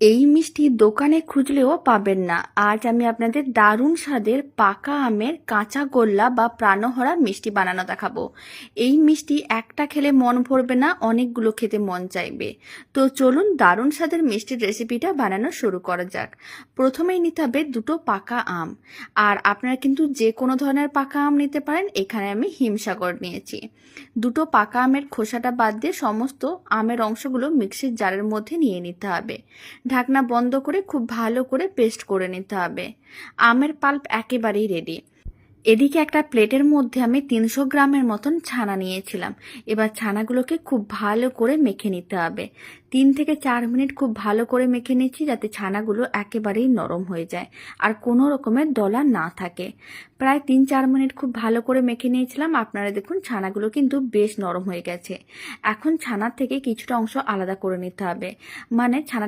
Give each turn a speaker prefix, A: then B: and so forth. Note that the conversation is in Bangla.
A: এই মিষ্টি দোকানে খুঁজলেও পাবেন না। আজ আমি আপনাদের দারুণ স্বাদের পাকা আমের কাঁচা গোল্লা বা প্রাণহরা মিষ্টি বানানো দেখাবো। এই মিষ্টি একটা খেলে মন ভরবে না, অনেকগুলো খেতে মন চাইবে। তো চলুন দারুণ স্বাদের মিষ্টির রেসিপিটা বানানো শুরু করা যাক। প্রথমেই নিতে হবে দুটো পাকা আম। আর আপনারা কিন্তু যে কোনো ধরনের পাকা আম নিতে পারেন, এখানে আমি হিমসাগর নিয়েছি। দুটো পাকা আমের খোসাটা বাদ দিয়ে সমস্ত আমের অংশগুলো মিক্সির জারের মধ্যে নিয়ে নিতে হবে। ঢাকনা বন্ধ করে খুব ভালো করে পেস্ট করে নিতে হবে। আমের পাল্প একেবারেই রেডি এদিকে একটা প্লেটের মধ্যে আমি তিনশো গ্রামের মতন ছানা নিয়েছিলাম। এবার ছানাগুলোকে খুব ভালো করে মেখে নিতে হবে। তিন থেকে চার মিনিট খুব ভালো করে মেখে নিচ্ছি যাতে ছানাগুলো একেবারেই নরম হয়ে যায় আর কোনো রকমের দলা না থাকে। প্রায় তিন চার মিনিট খুব ভালো করে মেখে নিয়েছিলাম। আপনারা দেখুন ছানাগুলো কিন্তু বেশ নরম হয়ে গেছে। এখন ছানার থেকে কিছুটা অংশ আলাদা করে নিতে হবে। মানে ছানাটা